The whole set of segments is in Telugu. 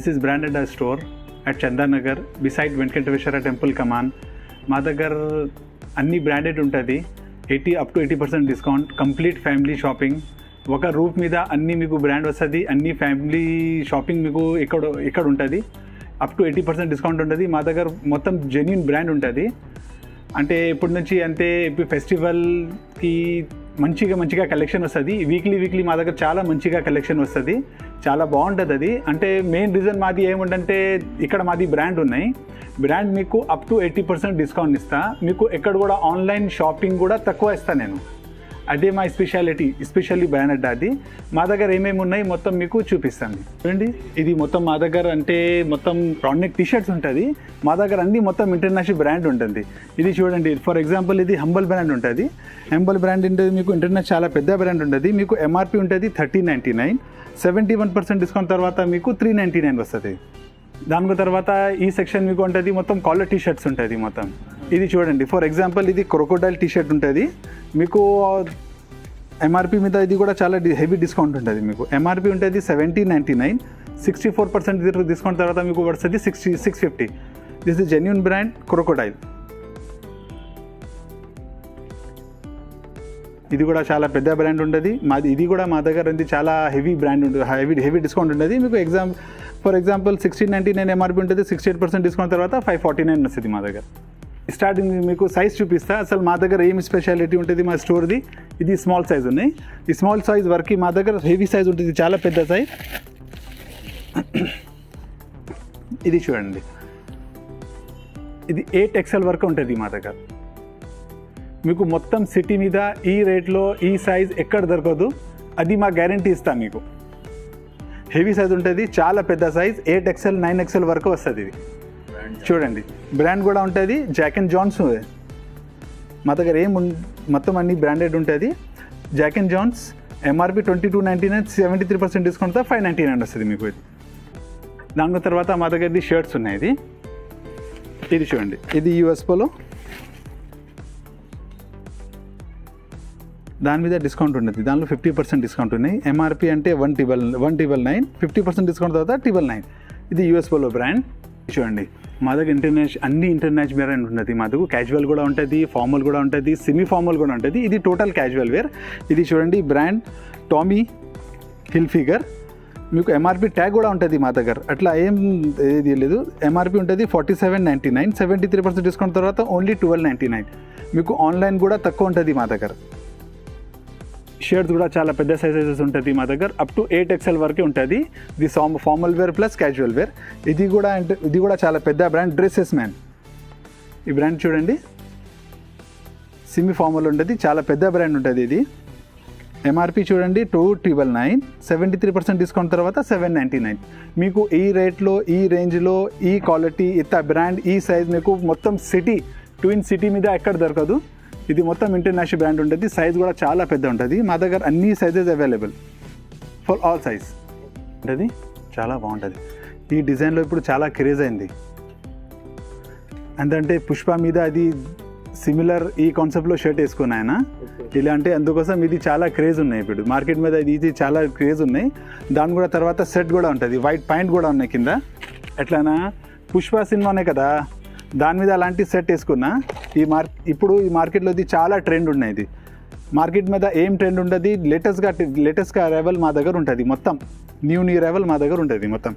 all. This is Branded a store at Chandanagar beside Venkateshwara temple కమాన్ మా దగ్గర అన్ని బ్రాండెడ్ ఉంటుంది. Eighty up to eighty percent discount complete family shopping ఒక రూఫ్ మీద అన్ని మీకు బ్రాండ్ వస్తుంది అన్ని ఫ్యామిలీ షాపింగ్ మీకు ఎక్కడ ఎక్కడ ఉంటుంది. Up to eighty percent discount ఉంటుంది. మా దగ్గర మొత్తం జెన్యున్ బ్రాండ్ ఉంటుంది. అంటే ఇప్పటి నుంచి అంటే ఇప్పుడు ఫెస్టివల్కి మంచిగా మంచిగా కలెక్షన్ వస్తుంది. వీక్లీ వీక్లీ మా దగ్గర చాలా మంచిగా కలెక్షన్ వస్తుంది. చాలా బాగుంటుంది అది. అంటే మెయిన్ రీజన్ మాది ఏముందంటే ఇక్కడ మాది బ్రాండ్ ఉన్నాయి. బ్రాండ్ మీకు up to eighty percent discount ఇస్తా. మీకు ఎక్కడ కూడా ఆన్లైన్ షాపింగ్ కూడా తక్కువ ఇస్తాను నేను. అదే మా స్పెషాలిటీ స్పెషల్లీ బ్రాండ్ అది. మా దగ్గర ఏమేమి ఉన్నాయి మొత్తం మీకు చూపిస్తాను. చూడండి ఇది మొత్తం మా దగ్గర అంటే మొత్తం ప్రాడక్ట్ టీషర్ట్స్ ఉంటుంది. మా దగ్గర అన్ని మొత్తం ఇంటర్నేషనల్ బ్రాండ్ ఉంటుంది. ఇది చూడండి ఫర్ ఎగ్జాంపుల్ ఇది హంబల్ బ్రాండ్ ఉంటుంది. హంబల్ బ్రాండ్ ఉంటుంది మీకు ఇంటర్నేషనల్ చాలా పెద్ద బ్రాండ్ ఉంటుంది మీకు ఎంఆర్పి ఉంటుంది thirty ninety nine. Seventy one percent discount తర్వాత మీకు త్రీ నైంటీ నైన్ వస్తుంది. దాని తర్వాత ఈ సెక్షన్ మీకు ఉంటుంది మొత్తం కాలర్ టీషర్ట్స్ ఉంటుంది మొత్తం. ఇది చూడండి. ఫర్ ఎగ్జాంపుల్ ఇది క్రొకోడైల్ టీ షర్ట్ ఉంటుంది. మీకు ఎంఆర్పి మీద ఇది కూడా చాలా హెవీ డిస్కౌంట్ ఉంటుంది మీకు. ఎంఆర్పి ఉంటుంది seventy ninety nine sixty four percent discount తర్వాత మీకు పడుతుంది sixty six fifty this is genuine brand crocodile ఇది కూడా చాలా పెద్ద బ్రాండ్ ఉంటుంది. మాది ఇది కూడా మా దగ్గర ఉంది. చాలా హెవీ బ్రాండ్ ఉంటుంది. హెవీ హెవీ డిస్కౌంట్ ఉంటుంది. మీకు exam for example sixteen ninety nine MRP ఉంటుంది. సిక్స్టీ ఎయిట్ పర్సెంట్ డిస్కౌంట్ తర్వాత ఫైవ్ ఫార్టీ నైన్ వస్తుంది మా దగ్గర. స్టార్టింగ్ మీకు సైజ్ చూపిస్తా. అసలు మా దగ్గర ఏమి స్పెషాలిటీ ఉంటుంది మా స్టోర్ది ఇది స్మాల్ సైజ్ ఉన్నాయి. ఈ స్మాల్ సైజ్ వరకు మా దగ్గర హెవీ సైజ్ ఉంటుంది. చాలా పెద్ద సైజ్ ఇది చూడండి. ఇది ఎయిట్ ఎక్సెల్ వరకు ఉంటుంది మా దగ్గర. మీకు మొత్తం సిటీ మీద ఈ రేట్లో ఈ సైజ్ ఎక్కడ దొరకదు. అది మా గ్యారంటీ ఇస్తాం మీకు. హెవీ సైజ్ ఉంటుంది. చాలా పెద్ద size eight XL nine XL వరకు వస్తుంది ఇది. చూడండి. బ్రాండ్ కూడా ఉంటుంది. జాక్ అండ్ జాన్స్ మా దగ్గర ఏం మొత్తం అన్ని బ్రాండెడ్ ఉంటుంది. Jack and Jones MRP twenty two ninety nine seventy three percent డిస్కౌంట్తో five ninety nine వస్తుంది మీకు ఇది. దాని తర్వాత మా దగ్గరది షర్ట్స్ ఉన్నాయి ఇది. ఇది చూడండి. ఇది యూఎస్ పోలో దాని మీద డిస్కౌంట్ ఉంటుంది దానిలో ఫిఫ్టీ పర్సెంట్ డిస్కౌంట్ ఉన్నాయి. ఎంఆర్పి అంటే one triple one triple nine fifty percent discount తర్వాత టిబల్ నైన్ ఇది యూఎస్ పోలో బ్రాండ్ చూడండి మా దగ్గర ఇంటర్నేషనల్ అన్ని ఇంటర్నేషనల్ బ్రాండ్ ఉంటుంది. మా దగ్గర క్యాజువల్ కూడా ఉంటుంది ఫార్మల్ కూడా ఉంటుంది సెమీ ఫార్మల్ కూడా ఉంటుంది. ఇది టోటల్ క్యాజువల్ వేర్. ఇది చూడండి బ్రాండ్ టామీ హిల్ ఫిగర్ మీకు ఎంఆర్పి ట్యాగ్ కూడా ఉంటుంది మా దగ్గర. అట్లా ఏం ఏది లేదు. ఎంఆర్పి ఉంటుంది forty seven ninety nine seventy three percent discount తర్వాత ఓన్లీ ట్వెల్వ్ నైంటీ నైన్ మీకు ఆన్లైన్ కూడా తక్కువ ఉంటుంది మా దగ్గర. షర్ట్స్ కూడా చాలా పెద్ద సైజెస్ ఉంటుంది మా దగ్గర. అప్ టు ఎయిట్ ఎక్స్ఎల్ వరకు ఉంటుంది. ఇది Sam formal wear plus casual wear ఇది కూడా అంటే ఇది కూడా చాలా పెద్ద బ్రాండ్ డ్రెస్సెస్ మ్యాన్ ఈ బ్రాండ్ చూడండి. సిమి ఫార్మల్ ఉంటుంది. చాలా పెద్ద బ్రాండ్ ఉంటుంది ఇది. ఎంఆర్పి చూడండి two triple nine seventy three percent discount తర్వాత సెవెన్ నైంటీ నైన్ మీకు ఈ రేట్లో ఈ రేంజ్లో ఈ క్వాలిటీ ఇంత బ్రాండ్ ఈ సైజ్ మీకు మొత్తం సిటీ ట్విన్ సిటీ మీద ఎక్కడ దొరకదు. ఇది మొత్తం ఇంటర్నేషనల్ బ్రాండ్ ఉంటుంది. సైజ్ కూడా చాలా పెద్ద ఉంటుంది. మా దగ్గర అన్ని sizes available for all size ఉంటుంది? చాలా బాగుంటుంది. ఈ డిజైన్లో ఇప్పుడు చాలా క్రేజ్ అయింది. ఎందుకంటే పుష్ప మీద అది సిమిలర్ ఈ కాన్సెప్ట్లో షర్ట్ వేసుకుని ఆయన. ఇలా అంటే అందుకోసం ఇది చాలా క్రేజ్ ఉన్నాయి ఇప్పుడు. మార్కెట్ మీద ఇది ఇది చాలా క్రేజ్ ఉన్నాయి. దాని కూడా తర్వాత సెట్ కూడా ఉంటుంది. వైట్ పాయింట్ కూడా ఉన్నాయి కింద. ఎట్లానా పుష్ప సినిమానే కదా. దాని మీద అలాంటి సెట్ వేసుకున్నా ఈ మార్ ఇప్పుడు ఈ మార్కెట్లో ఇది చాలా ట్రెండ్ ఉన్నాయి ఇది. మార్కెట్ మీద ఏం ట్రెండ్ ఉంటుంది లేటెస్ట్గా లేటెస్ట్గా రెవెల్ మా దగ్గర ఉంటుంది మొత్తం. న్యూ న్యూ రెవెల్ మా దగ్గర ఉంటుంది మొత్తం.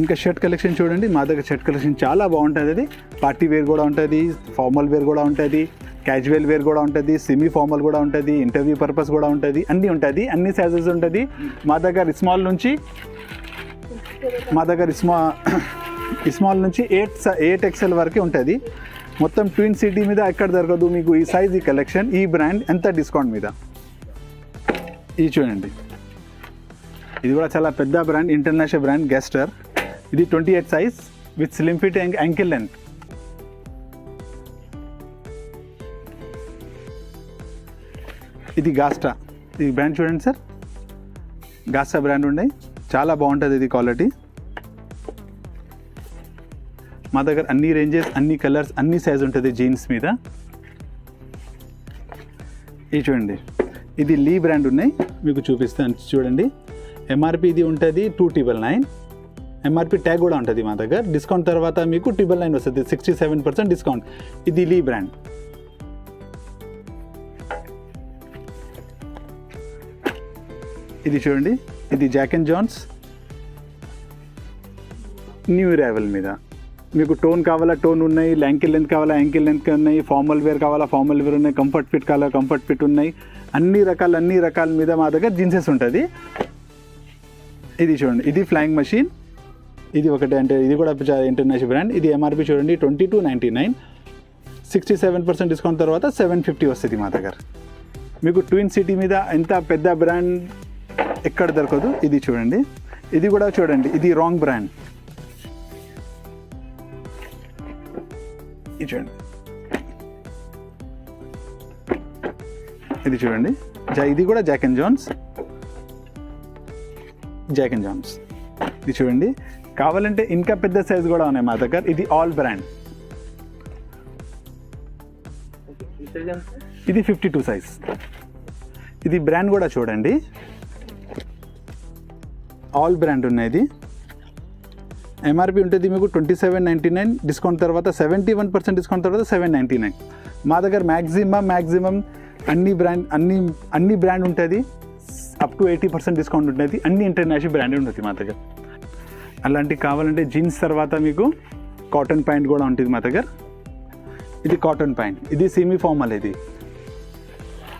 ఇంకా షర్ట్ కలెక్షన్ చూడండి మా దగ్గర షర్ట్ కలెక్షన్ చాలా బాగుంటుంది అది. పార్టీ వేర్ కూడా ఉంటుంది ఫార్మల్ వేర్ కూడా ఉంటుంది క్యాజువల్ వేర్ కూడా ఉంటుంది సెమీ ఫార్మల్ కూడా ఉంటుంది ఇంటర్వ్యూ పర్పస్ కూడా ఉంటుంది అన్నీ ఉంటుంది అన్ని సైజెస్ ఉంటుంది. మా దగ్గర స్మాల్ నుంచి మా దగ్గర స్మా స్మాల్ నుంచి ఎయిట్ ఎయిట్ ఎక్స్ఎల్ వరకు ఉంటుంది. మొత్తం ట్విన్ సిటీ మీద ఎక్కడ దొరకదు మీకు ఈ సైజ్ ఈ కలెక్షన్ ఈ బ్రాండ్ ఎంత డిస్కౌంట్ మీద? ఇది చూడండి. ఇది కూడా చాలా పెద్ద బ్రాండ్ ఇంటర్నేషనల్ బ్రాండ్ గెస్టర్ ఇది twenty eight size with slim fit ankle length ఇది గాస్టా ఈ బ్రాండ్ చూడండి సార్ గాస్టా బ్రాండ్ ఉన్నాయి. చాలా బాగుంటుంది ఇది క్వాలిటీ మా దగ్గర అన్ని రేంజెస్ అన్ని కలర్స్ అన్ని సైజ్ ఉంటుంది జీన్స్ మీద. ఇది చూడండి. ఇది లీ బ్రాండ్ ఉన్నాయి. మీకు చూపిస్తాను. చూడండి. ఎంఆర్పి ఇది ఉంటుంది two triple nine MRP tag కూడా ఉంటుంది మా దగ్గర. డిస్కౌంట్ తర్వాత మీకు ట్రిబల్ నైన్ వస్తుంది. సిక్స్టీ సెవెన్ పర్సెంట్ డిస్కౌంట్ ఇది లీ బ్రాండ్ ఇది చూడండి. ఇది Jack and Jones new arrival మీద. మీకు టోన్ కావాలా టోన్ ఉన్నాయి యాంకిల్ లెంత్ కావాలా యాంకిల్ లెంత్ ఉన్నాయి ఫార్మల్ వేర్ కావాలా ఫార్మల్ వేర్ ఉన్నాయి కంఫర్ట్ ఫిట్ కావాలా కంఫర్ట్ ఫిట్ ఉన్నాయి. అన్ని రకాల అన్ని రకాల మీద మా దగ్గర జీన్సెస్ ఉంటుంది. ఇది చూడండి ఇది ఫ్లయింగ్ మషిన్. ఇది ఒకటి అంటే ఇది కూడా ఇంటర్నేషనల్ బ్రాండ్. ఇది ఎంఆర్పి చూడండి twenty two ninety nine. Sixty seven percent discount తర్వాత సెవెన్ ఫిఫ్టీ వస్తుంది మా దగ్గర. మీకు ట్విన్ సిటీ మీద ఎంత పెద్ద బ్రాండ్ ఎక్కడ దొరకదు ఇది చూడండి. ఇది కూడా చూడండి ఇది రాంగ్ బ్రాండ్ ఇది చూడండి. ఇది చూడండి. జా ఇది కూడా Jack and Jones Jack and Jones ఇది చూడండి. కావాలంటే ఇంకా పెద్ద సైజ్ కూడా ఉన్నాయి మా దగ్గర. ఇది ఆల్ బ్రాండ్ ఇది ఫిఫ్టీ టూ సైజ్ ఇది బ్రాండ్ కూడా చూడండి. ఆల్ బ్రాండ్ ఉన్నాయి ఇది. ఎంఆర్పి ఉంటుంది మీకు twenty seven ninety nine discount తర్వాత సెవెంటీ వన్ పర్సెంట్ డిస్కౌంట్ తర్వాత సెవెన్ నైంటీ నైన్ మా దగ్గర మ్యాక్సిమం మ్యాక్సిమం అన్ని బ్రాండ్ అన్ని అన్ని బ్రాండ్ ఉంటుంది. Up to eighty percent discount ఉంటుంది. అన్ని ఇంటర్నేషనల్ బ్రాండ్ ఉంటుంది మా దగ్గర. అలాంటివి కావాలంటే జీన్స్ తర్వాత మీకు కాటన్ ప్యాంట్ కూడా ఉంటుంది మా దగ్గర. ఇది కాటన్ ప్యాంట్ ఇది సెమీ ఫార్మల్ ఇది.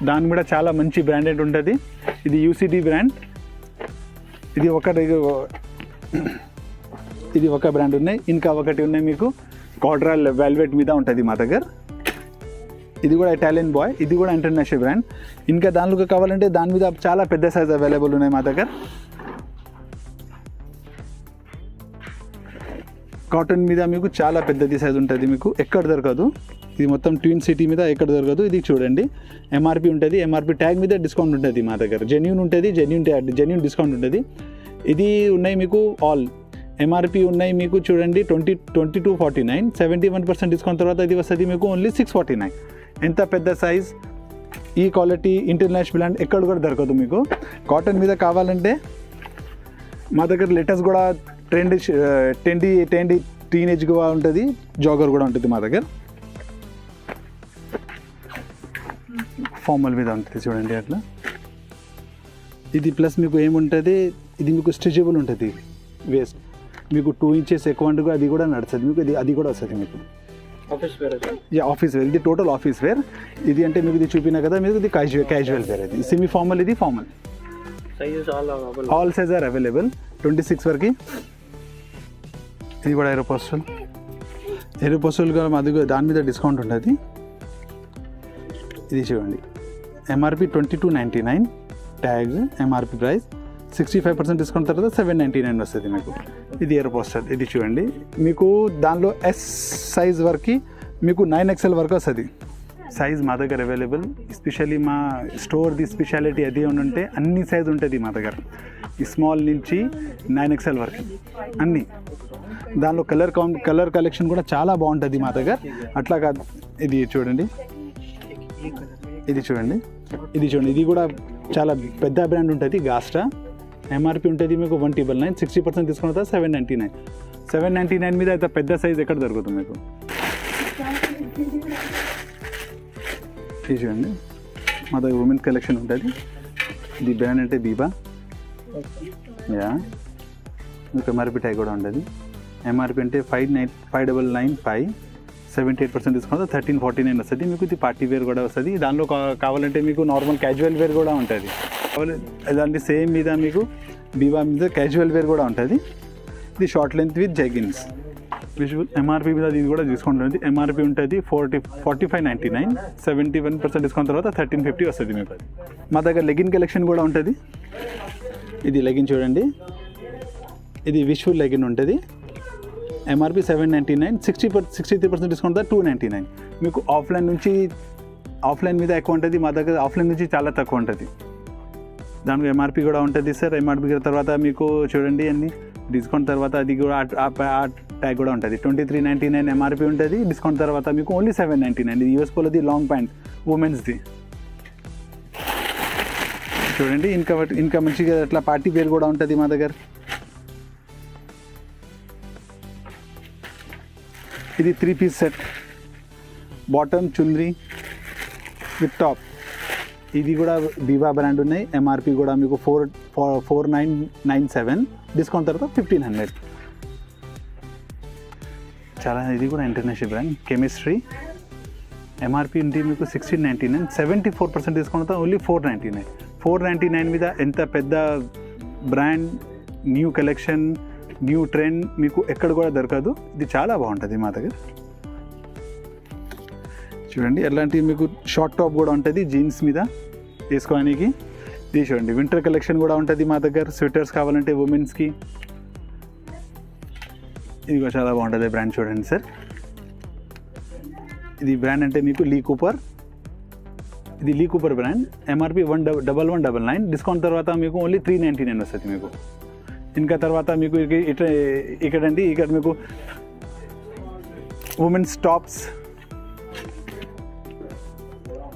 దాని కూడా చాలా మంచి బ్రాండెడ్ ఉంటుంది. ఇది యూసిడి బ్రాండ్ ఇది ఒక ఇది ఒక బ్రాండ్ ఉన్నాయి ఇంకా ఒకటి ఉన్నాయి మీకు. కాడ్రాల్ వెల్వెట్ మీద ఉంటుంది మా దగ్గర. ఇది కూడా ఇటాలియన్ బాయ్ ఇది కూడా ఇంటర్నేషనల్ బ్రాండ్ ఇంకా దానిలోకి కావాలంటే దాని మీద చాలా పెద్ద సైజ్ అవైలబుల్ ఉన్నాయి మా దగ్గర. కాటన్ మీద మీకు చాలా పెద్దది సైజ్ ఉంటుంది మీకు. ఎక్కడ దొరకదు. ఇది మొత్తం ట్విన్ సిటీ మీద ఎక్కడ దొరకదు. ఇది చూడండి. ఎంఆర్పి ఉంటుంది. ఎంఆర్పి ట్యాగ్ మీద డిస్కౌంట్ ఉంటుంది మా దగ్గర. జెన్యున్ ఉంటుంది జెన్యున్ జెన్యున్ డిస్కౌంట్ ఉంటుంది. ఇది ఉన్నాయి మీకు ఆల్ ఎంఆర్పి ఉన్నాయి మీకు చూడండి twenty twenty two forty nine seventy one percent discount తర్వాత ఇది వస్తుంది మీకు ఓన్లీ సిక్స్ ఫార్టీ నైన్ ఎంత పెద్ద సైజ్ ఈ క్వాలిటీ ఇంటర్నేషనల్ బ్రాండ్ ఎక్కడ కూడా దొరకదు మీకు. కాటన్ మీద కావాలంటే మా దగ్గర లెటర్స్ కూడా ట్రెండ్ టెండీ టెండి టీనేజ్ కూడా ఉంటుంది జాగర్ కూడా ఉంటుంది మా దగ్గర. ఫార్మల్ మీద ఉంటుంది చూడండి అట్లా. ఇది ప్లస్ మీకు ఏముంటుంది? ఇది మీకు స్ట్రెచబుల్ ఉంటుంది వేస్ట్ మీకు టూ ఇంచెస్ కూడా అది కూడా నడుస్తుంది. మీకు ఇది అది కూడా వస్తుంది మీకు. Office wear yeah office wear ఇది టోటల్ ఆఫీస్ వేర్ ఇది అంటే మీకు ఇది చూపినా కదా మీకు ఇది క్యాజువల్ క్యాజువల్ వేర్ ఇది సెమీ ఫార్మల్ ఇది formal all size are available twenty six వరకు. ఇది కూడా ఏరోపోస్టల్ ఏరోపోస్టల్ కూడా అది కూడా దాని మీద డిస్కౌంట్ ఉంటుంది ఇది చూడండి. MRP twenty two ninety nine tag MRP price sixty five percent discount తర్వాత సెవెన్ నైంటీ నైన్ వస్తుంది మీకు. ఇది ఎయిర్ ఇది చూడండి. మీకు దానిలో ఎస్ సైజ్ వరకు మీకు నైన్ ఎక్స్ఎల్ వరకు వస్తుంది. సైజ్ మా దగ్గర అవైలబుల్ ఎస్పెషల్లీ మా స్టోర్ది స్పెషాలిటీ అది ఉంటే అన్ని సైజ్ ఉంటుంది మా దగ్గర. ఈ స్మాల్ నుంచి నైన్ ఎక్స్ఎల్ వరకు. అన్నీ. దానిలో కలర్ కౌంట్ కలర్ కలెక్షన్ కూడా చాలా బాగుంటుంది మా దగ్గర. అట్లా కాదు. ఇది చూడండి. ఇది చూడండి. ఇది చూడండి. ఇది కూడా చాలా పెద్ద బ్రాండ్ ఉంటుంది గాస్టా ఎంఆర్పి ఉంటుంది మీకు one triple nine sixty percent తీసుకున్న తర్వాత seven ninety nine seven ninety nine మీద అయితే పెద్ద సైజ్ ఎక్కడ దొరుకుతుంది మీకు? చూడండి. మా దగ్గర ఉమెన్స్ కలెక్షన్ ఉంటుంది. ది బ్రాండ్ అంటే దీపా యా మీకు ఎంఆర్పి టై కూడా ఉంటుంది. ఎంఆర్పి అంటే five nine five double nine five seventy eight percent discount thirteen forty nine వస్తుంది. మీకు ఇది పార్టీ వేర్ కూడా వస్తుంది. దానిలో కావాలంటే మీకు నార్మల్ క్యాజువల్ వేర్ కూడా ఉంటుంది. అలాంటి సేమ్ మీద మీకు బీవా మీద క్యాజువల్ వేర్ కూడా ఉంటుంది. ఇది short length with jeggings visual MRP మీద ఇది కూడా డిస్కౌంట్ ఉంటుంది ఎంఆర్పి ఉంటుంది forty forty five ninety nine seventy one percent discount తర్వాత థర్టీన్ ఫిఫ్టీ వస్తుంది మీకు అది మా దగ్గర లెగిన్ కలెక్షన్ కూడా ఉంటుంది. ఇది లెగిన్ చూడండి. ఇది విజువల్ లెగిన్ ఉంటుంది. MRP seven ninety nine sixty per sixty three percent discount two ninety nine మీకు ఆఫ్లైన్ నుంచి ఆఫ్లైన్ మీద ఎక్కువ ఉంటుంది. మా దగ్గర ఆఫ్లైన్ నుంచి చాలా తక్కువ ఉంటుంది. దానికి ఎంఆర్పి కూడా ఉంటుంది సార్. ఎంఆర్పి తర్వాత మీకు చూడండి అన్ని. డిస్కౌంట్ తర్వాత అది కూడా ఆ- ట్యాగ్ కూడా ఉంటుంది. Twenty three ninety nine MRP ఉంటుంది. డిస్కౌంట్ తర్వాత మీకు ఓన్లీ సెవెన్ నైంటీ నైన్ ఇది యూఎస్ పోలది లాంగ్ ప్యాంట్ ఉమెన్స్ది చూడండి ఇంకా ఇంకా మంచిగా అట్లా పార్టీ వేర్ కూడా ఉంటుంది మా దగ్గర. ఇది three piece set bottom chundri with top ఇది కూడా దివా బ్రాండ్ ఉన్నాయి. ఎంఆర్పి కూడా మీకు four four nine nine seven discount తర్వాత ఫిఫ్టీన్ హండ్రెడ్ చాలా ఇది కూడా ఇంటర్నేషనల్ బ్రాండ్ కెమిస్ట్రీ ఎంఆర్పి ఉంటే మీకు sixteen ninety nine seventy four percent discount only four ninety nine four ninety nine మీద ఎంత పెద్ద brand new collection new trend మీకు ఎక్కడ కూడా దొరకదు. ఇది చాలా బాగుంటుంది మా దగ్గర. చూడండి. ఎలాంటి మీకు షార్ట్ టాప్ కూడా ఉంటుంది జీన్స్ మీద వేసుకోవడానికి ఇది చూడండి వింటర్ కలెక్షన్ కూడా ఉంటుంది మా దగ్గర. స్వెటర్స్ కావాలంటే ఉమెన్స్కి ఇది కూడా చాలా బాగుంటుంది బ్రాండ్ చూడండి సార్ ఇది బ్రాండ్ అంటే మీకు లీ కూపర్ ఇది Lee Cooper brand MRP one double one double nine discount తర్వాత మీకు ఓన్లీ త్రీ నైంటీ నైన్ వస్తుంది మీకు. ఇంకా తర్వాత మీకు ఇక్కడ ఇట్లా ఇక్కడండి ఇక్కడ మీకు ఉమెన్స్ టాప్స్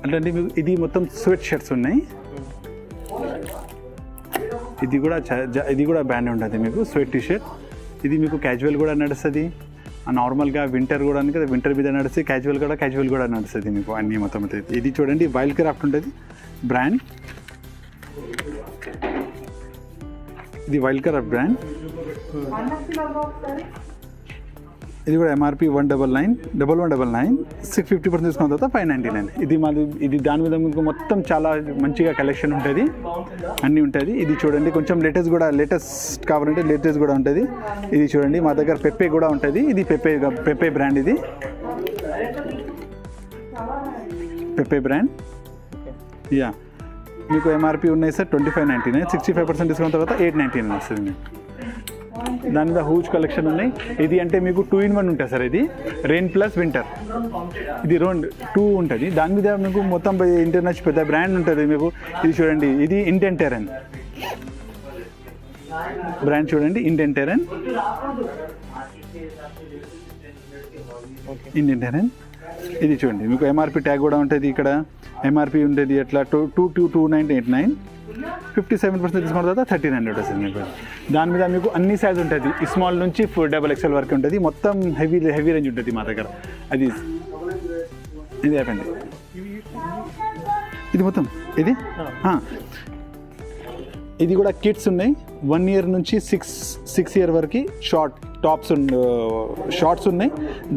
అంటే మీకు ఇది మొత్తం స్వెట్ షర్ట్స్ ఉన్నాయి. ఇది కూడా చ- ఇది కూడా బ్రాండ్ ఉంటుంది మీకు స్వెట్ టీ షర్ట్ ఇది మీకు క్యాజువల్ కూడా నడుస్తుంది. నార్మల్గా వింటర్ కూడా కదా వింటర్ మీద నడుస్తుంది క్యాజువల్ కూడా క్యాజువల్ కూడా నడుస్తుంది మీకు అన్ని మొత్తం అయితే. ఇది చూడండి వైల్డ్ క్రాఫ్ట్ ఉంటుంది బ్రాండ్ ఇది వైల్డ్ క్రాఫ్ట్ బ్రాండ్ ఇది కూడా MRP one double nine double one double nine six fifty percent తీసుకున్న తర్వాత ఫైవ్ నైంటీ నైన్ ఇది మాది ఇది దాని మీద మీకు మొత్తం చాలా మంచిగా కలెక్షన్ ఉంటుంది. అన్నీ ఉంటుంది. ఇది చూడండి కొంచెం లేటెస్ట్ కూడా లేటెస్ట్ కావాలంటే లేటెస్ట్ కూడా ఉంటుంది. ఇది చూడండి మా దగ్గర పెప్పే కూడా ఉంటుంది. ఇది పెప్పే పెప్పే బ్రాండ్ ఇది. పెప్పే బ్రాండ్ యా మీకు ఎంఆర్పి ఉన్నాయి sir twenty five ninety nine sixty five percent discount తర్వాత ఎయిట్ నైంటీ నైన్ వస్తుంది. మీకు దాని మీద హూజ్ కలెక్షన్ ఉన్నాయి. ఇది అంటే మీకు టూ ఇన్ వన్ ఉంటుంది సార్ ఇది. Rain plus winter. ఇది రెండు టూ ఉంటుంది. దాని మీద మీకు మొత్తం ఇంటర్నేషనల్ పెద్ద బ్రాండ్ ఉంటుంది మీకు. ఇది చూడండి ఇది ఇంటెన్ టెరన్. బ్రాండ్ చూడండి ఇండియన్ టెరన్. Indian Terrain. ఇది చూడండి. మీకు ఎంఆర్పి ట్యాగ్ కూడా ఉంటుంది ఇక్కడ. ఎంఆర్పి ఉంటుంది ఎట్లా? Two two two two nine eight nine. Fifty seven percent తీసుకున్న తర్వాత థర్టీన్ హండ్రెడ్ వస్తుంది మీకు. దాని మీద మీకు అన్ని సైజ్ ఉంటుంది. స్మాల్ నుంచి డబల్ ఎక్స్ఎల్ వరకు ఉంటుంది. మొత్తం హెవీ హెవీ రేంజ్ ఉంటుంది మా దగ్గర. అది ఇది అయిపోయింది. ఇది మొత్తం? ఇది. ఇది కూడా కిట్స్ ఉన్నాయి. వన్ ఇయర్ నుంచి సిక్స్ సిక్స్ ఇయర్ వరకు షార్ట్ టాప్స్ షార్ట్స్ ఉన్నాయి.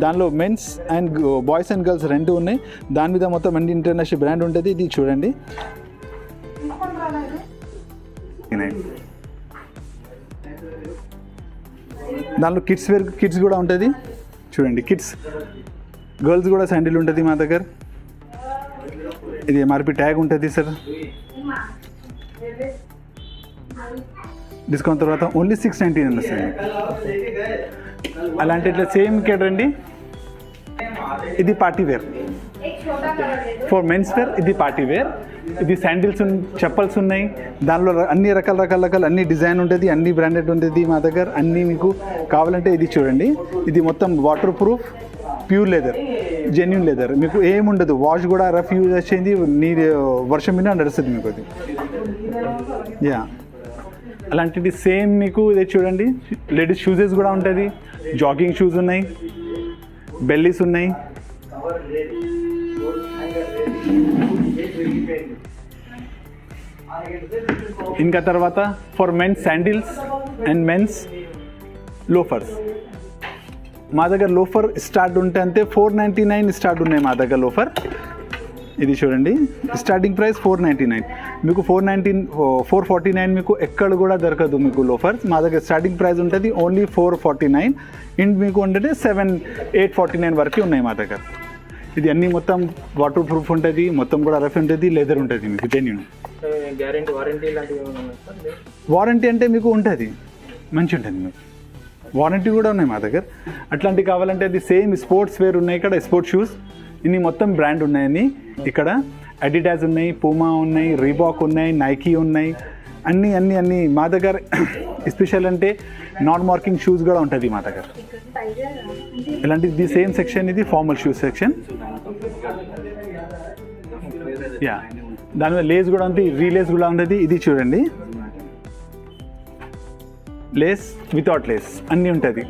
దానిలో men's and boys and girls రెండు ఉన్నాయి. దాని మీద మొత్తం అన్ని ఇంటర్నేషనల్ బ్రాండ్ ఉంటుంది. ఇది చూడండి. దానిలో కిడ్స్ వేర్ కిడ్స్ కూడా ఉంటుంది. చూడండి కిడ్స్ గర్ల్స్ కూడా శాండిల్ ఉంటుంది మా దగ్గర. ఇది ఎంఆర్పి ట్యాగ్ ఉంటుంది సార్ డిస్కౌంట్ తర్వాత ఓన్లీ సిక్స్ నైంటీ నైన్ వస్తుంది అలాంటి ఇట్లా సేమ్ కేటండి ఇది party wear for men's wear ఇది పార్టీ వేర్ ఇది శాండిల్స్ చెప్పల్స్ ఉన్నాయి. దానిలో అన్ని రకాల రకాల రకాల అన్ని డిజైన్ ఉంటుంది అన్ని బ్రాండెడ్ ఉంటుంది మా దగ్గర. అన్ని మీకు కావాలంటే ఇది చూడండి. ఇది మొత్తం waterproof pure leather genuine leather మీకు ఏముండదు వాష్ కూడా రఫ్ యూజ్ వచ్చేది నీరు వర్షం మీద నడుస్తుంది మీకు అది. యా అలాంటిది సేమ్ మీకు ఇది చూడండి. లేడీస్ షూజెస్ కూడా ఉంటుంది. జాగింగ్ షూస్ ఉన్నాయి. బెల్లీస్ ఉన్నాయి. ఇంకా తర్వాత for men's sandals and men's loafers మా దగ్గర లోఫర్ స్టార్ట్ ఉంటే అంతే ఫోర్ నైంటీ నైన్ స్టార్ట్ ఉన్నాయి మా దగ్గర లోఫర్ ఇది చూడండి. Starting price four ninety nine మీకు four nineteen four forty nine మీకు ఎక్కడ కూడా దొరకదు మీకు లోఫర్స్ మా దగ్గర స్టార్టింగ్ ప్రైస్ ఉంటుంది ఓన్లీ ఫోర్ ఫార్టీ నైన్ ఇండ్ మీకు అంటే సెవెన్ ఎయిట్ ఫార్టీ నైన్ వరకు ఉన్నాయి మా దగ్గర. ఇది అన్నీ మొత్తం వాటర్ ప్రూఫ్ ఉంటుంది మొత్తం కూడా రఫ్ ఉంటుంది లెదర్ ఉంటుంది మీకు జెన్యున్. వారంటీ అంటే మీకు ఉంటుంది. మంచి ఉంటుంది మీకు. వారంటీ కూడా ఉన్నాయి మా దగ్గర. అట్లాంటివి కావాలంటే అది సేమ్ స్పోర్ట్స్ వేర్ ఉన్నాయి ఇక్కడ స్పోర్ట్స్ షూస్ ఇన్ని మొత్తం బ్రాండ్ ఉన్నాయని. ఇక్కడ అడిడాస్ ఉన్నాయి పూమా ఉన్నాయి రీబాక్ ఉన్నాయి నైకీ ఉన్నాయి. అన్నీ అన్ని అన్నీ. మా దగ్గర ఎస్పెషల్ అంటే నాన్ మార్కింగ్ షూస్ కూడా ఉంటుంది మా దగ్గర. ఇలాంటి ది సేమ్ సెక్షన్ ఇది ఫార్మల్ షూస్ సెక్షన్ యా దాని మీద లేస్ కూడా ఉంది రీలేస్ కూడా ఉంటుంది. ఇది చూడండి. లేస్ వితౌట్ లేస్ అన్నీ ఉంటుంది.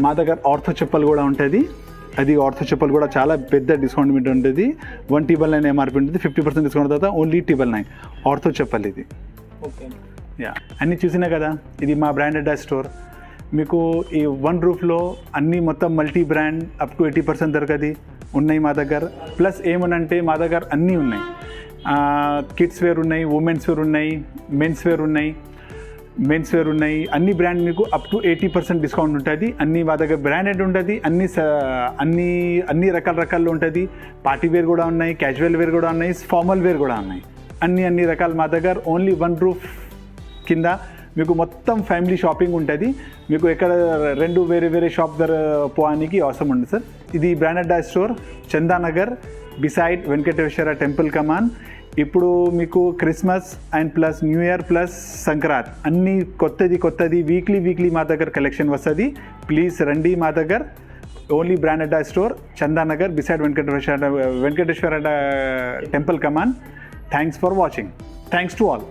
మా దగ్గర ఆర్థో చెప్పలు కూడా ఉంటుంది. అది ఆర్థో చెప్పలు కూడా చాలా పెద్ద డిస్కౌంట్ మీద ఉంటుంది వన్ టీబల్ నైన్ ఎంఆర్పి ఉంటుంది ఫిఫ్టీ పర్సెంట్ డిస్కౌంట్ తర్వాత ఓన్లీ టీబల్ నైన్ ఆర్థో చెప్పలు ఇది. ఓకే యా అన్నీ చూసినా కదా ఇది మా బ్రాండెడ్ స్టోర్ మీకు ఈ వన్ రూఫ్లో అన్నీ మొత్తం multi brand up to eighty percent దొరకది ఉన్నాయి మా దగ్గర. ప్లస్ ఏమనంటే మా దగ్గర అన్నీ ఉన్నాయి. కిడ్స్ వేర్ ఉన్నాయి ఉమెన్స్ వేర్ ఉన్నాయి మెన్స్ వేర్ ఉన్నాయి. మెన్స్ వేర్ ఉన్నాయి. అన్ని బ్రాండ్ మీకు up to eighty percent discount ఉంటుంది. అన్ని మా దగ్గర బ్రాండెడ్ ఉంటుంది. అన్ని అన్ని అన్ని రకాల రకాల్లో ఉంటుంది. పార్టీ వేర్ కూడా ఉన్నాయి క్యాజువల్ వేర్ కూడా ఉన్నాయి ఫార్మల్ వేర్ కూడా ఉన్నాయి. అన్ని అన్ని రకాలు మా దగ్గర ఓన్లీ వన్ రూఫ్ కింద మీకు మొత్తం ఫ్యామిలీ షాపింగ్ ఉంటుంది. మీకు ఎక్కడ రెండు వేరే వేరే షాప్ ధర పోవడానికి అవసరం ఉంది సార్ ఇది బ్రాండెడ్ డా store Chandanagar beside Venkateswara temple కమాన్ ఇప్పుడు మీకు Christmas and plus new year plus Sankranti అన్ని కొత్తది కొత్తది వీక్లీ వీక్లీ మా దగ్గర కలెక్షన్ వస్తుంది ప్లీజ్ రండి మా దగ్గర only branded store Chandanagar beside Venkateswara Venkateswara temple come on thanks for watching thanks to all